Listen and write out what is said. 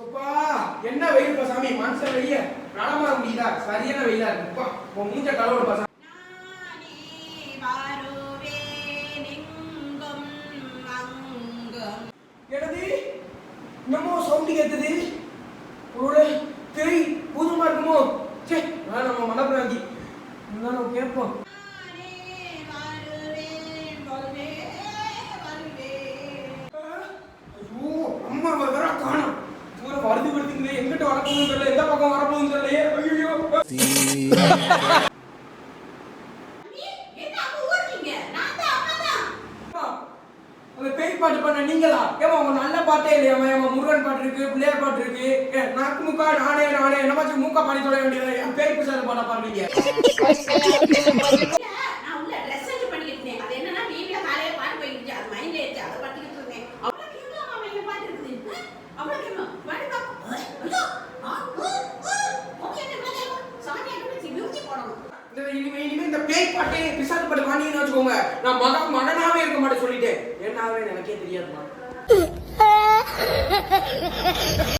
சொப்பா. என்ன வெயில் பா சாமி? மனுஷன் வெளிய நடமாட முடியுதா சரியான வெயிலா இருக்குப்பா உன் மூஞ்ச கலவரம் பா சாமி. என்னது? என்னமோ சவுண்டு கேட்குது ஒரு பேய் பூதமா இருக்குமோ சே நம்ம மனப்பிராந்தி இருந்தாலும் கேட்போம் இருக்குது எங்கிட்ட வரப்போகுதுன்னு தெரியல எந்த பக்கம் வரப்போகுதுன்னு தெரியலையே. ஐயோ அந்த பேய் பாட்டு பண்ண நீங்களா? ஏமா உங்க நல்ல பாட்டே இல்லையாமா ஏமா முருகன் பாட்டு இருக்கு பிள்ளையார் பாட்டு இருக்கு. நக்கு முக்கா நானே நானே. என்னமாச்சும் மூக்கா பாடி சொல்ல வேண்டியது? என் பேய் பிசாது பாட பாடுறீங்க. இந்த இனிமே இனிமே இந்த பேய் பாட்டே பிசாது பாட்டு பாடிங்கன்னு வச்சுக்கோங்க நான் மக மகனாவே இருக்க மாட்டேன் சொல்லிட்டேன். என்னாவே எனக்கே தெரியாதுமா